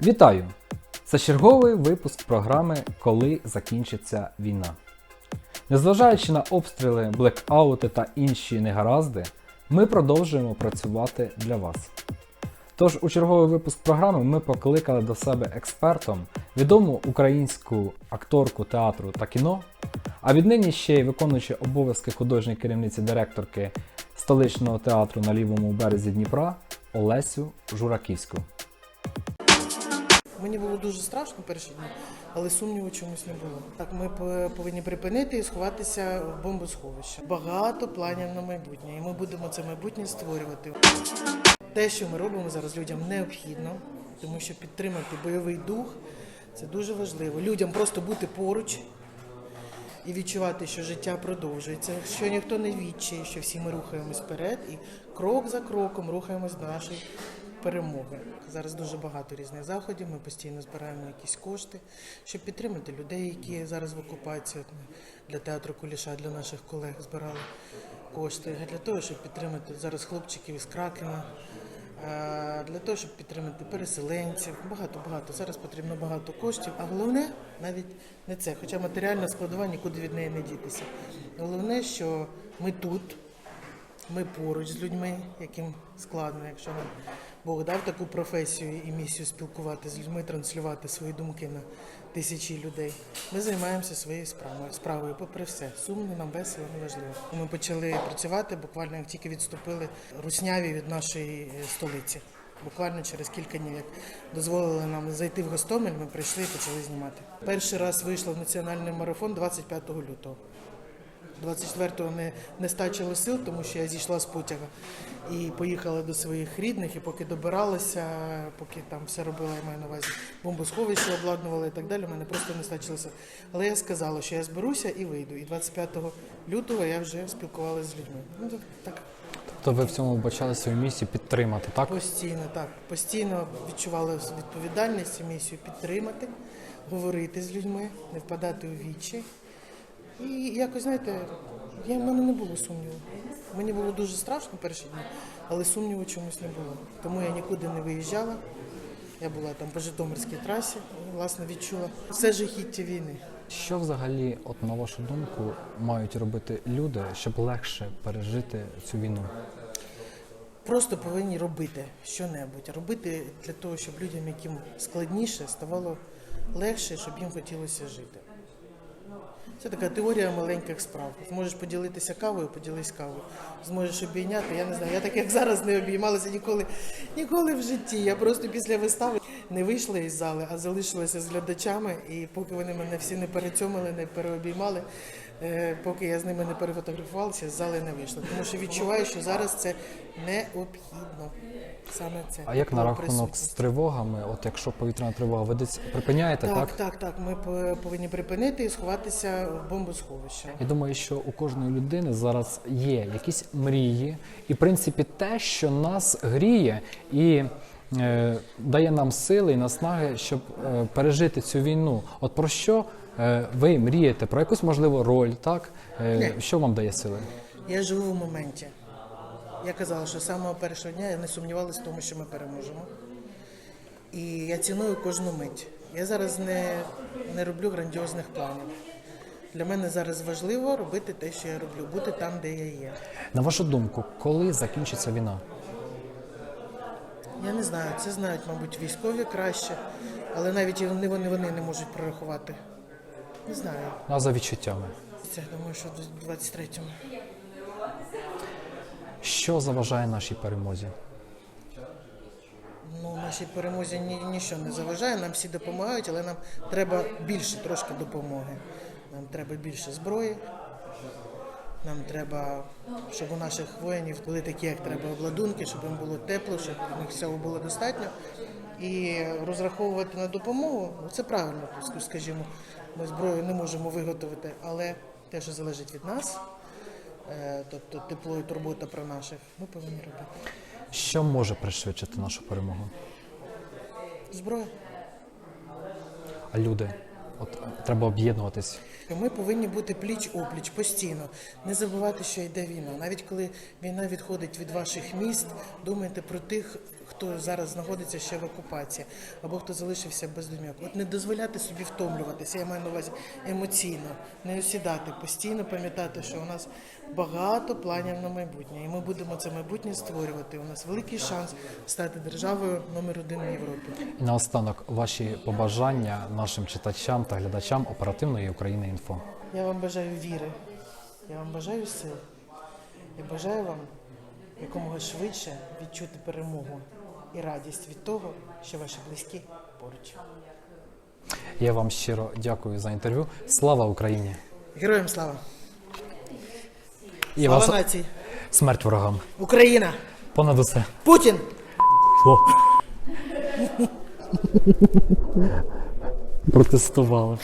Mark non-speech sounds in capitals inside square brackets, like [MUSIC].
Вітаю! Це черговий випуск програми Коли закінчиться війна. Незважаючи на обстріли, блекаути та інші негаразди, ми продовжуємо працювати для вас. Тож у черговий випуск програми ми покликали до себе експертом відому українську акторку театру та кіно, а віднині ще й виконуючи обов'язки художньої керівниці директорки столичного театру на лівому березі Дніпра Олесю Жураківську. Мені було дуже страшно перші дні, але сумніву чомусь не було. Так ми повинні припинити і сховатися в бомбосховище. Багато планів на майбутнє, і ми будемо це майбутнє створювати. Те, що ми робимо зараз, людям необхідно, тому що підтримати бойовий дух це дуже важливо. Людям просто бути поруч і відчувати, що життя продовжується, що ніхто не відчає, що всі ми рухаємось вперед і крок за кроком рухаємось до нашої перемоги. Зараз дуже багато різних заходів. Ми постійно збираємо якісь кошти, щоб підтримати людей, які зараз в окупації. Для театру Куліша, для наших колег збирали кошти для того, щоб підтримати зараз хлопчиків із Кракена. е, Для того, щоб підтримати переселенців, багато багато. Зараз потрібно багато коштів. А головне навіть не це, хоча матеріальна складова нікуди від неї не дітися. Головне, що ми тут, ми поруч з людьми, яким складно, якщо нам Бог дав таку професію і місію спілкувати з людьми, транслювати свої думки на тисячі людей. Ми займаємося своєю справою, справою, попри все. Сумно, нам весело, неважливо. Ми почали працювати буквально як тільки відступили русняві від нашої е, столиці. Буквально через кілька днів, як дозволили нам зайти в Гостомель, ми прийшли і почали знімати. Перший раз вийшла в національний марафон 25 лютого. 24-го не, не стачило сил, тому що я зійшла з потяга і поїхала до своїх рідних. І поки добиралася, поки там все робила, я маю на увазі бомбосховище обладнувала і так далі, в мене просто не стачило сил. Але я сказала, що я зберуся і вийду. І 25 лютого я вже спілкувалася з людьми. Ну так, так Тобто ви в цьому бачали свою місію підтримати, так? постійно, так постійно відчувала відповідальність і місію підтримати, говорити з людьми, не впадати у вічі. І якось, знаєте, я, в мене не було сумніву. Мені було дуже страшно перші дні, але сумніву чомусь не було. Тому я нікуди не виїжджала. Я була там по Житомирській трасі і, власне, відчула все жахіття війни. Що взагалі, от на вашу думку, мають робити люди, щоб легше пережити цю війну? Просто повинні робити що-небудь. Робити для того, щоб людям, яким складніше, ставало легше, щоб їм хотілося жити. Це така теорія маленьких справ. Зможеш поділитися кавою, поділись кавою. Зможеш обійняти. Я не знаю. Я так як зараз не обіймалася ніколи, ніколи в житті. Я просто після вистави не вийшла із зали, а залишилася з глядачами. І поки вони мене всі не перецьомили, не переобіймали, поки я з ними не перефотографувалася, з зали не вийшла. Тому що відчуваю, що зараз це необхідно. Саме це. А як на рахунок з тривогами? От якщо повітряна тривога ведеться, припиняєте, так? Так, так, так. Ми повинні припинити і сховатися в бомбосховище. Я думаю, що у кожної людини зараз є якісь мрії, і в принципі те, що нас гріє і е, дає нам сили і наснаги, щоб е, пережити цю війну. От про що е, ви мрієте? Про якусь можливу роль, так? Е, Ні. що вам дає сили? Я живу в моменті. Я казала, що з самого першого дня я не сумнівалася в тому, що ми переможемо. І я ціную кожну мить. Я зараз не, не роблю грандіозних планів. Для мене зараз важливо робити те, що я роблю, бути там, де я є. На вашу думку, коли закінчиться війна? Я не знаю, це знають, мабуть, військові краще, але навіть і вони, вони, вони не можуть прорахувати. Не знаю. А за відчуттями? Це думаю, що до 23-му. Що заважає нашій перемозі? Ну, нашій перемозі ні, нічого не заважає, нам всі допомагають, але нам треба більше трошки допомоги. Нам треба більше зброї. Нам треба, щоб у наших воїнів були такі, як треба, обладунки, щоб їм було тепло, щоб у них всього було достатньо. І розраховувати на допомогу, ну це правильно, скажімо, ми зброю не можемо виготовити, але те, що залежить від нас, е, тобто тепло і турбота про наших, ми повинні робити. Що може пришвидшити нашу перемогу? Зброя. А люди? От треба об'єднуватись. Ми повинні бути пліч опліч постійно. Не забувати, що йде війна. Навіть коли війна відходить від ваших міст, думайте про тих, хто зараз знаходиться ще в окупації, або хто залишився без домівок. От не дозволяти собі втомлюватися. Я маю на увазі емоційно, не осідати, постійно пам'ятати, що у нас багато планів на майбутнє, і ми будемо це майбутнє створювати. У нас великий шанс стати державою номер один в Європі. Наостанок ваші побажання нашим читачам та глядачам оперативної України інфо. Я вам бажаю віри, я вам бажаю сил. Я бажаю вам якомога швидше відчути перемогу і радість від того, що ваші близькі поруч. Я вам щиро дякую за інтерв'ю. Слава Україні! Героям слава! І Слава вас нації! смерть ворогам. Україна! Понад усе. Путін! О. [LAUGHS] Протестували.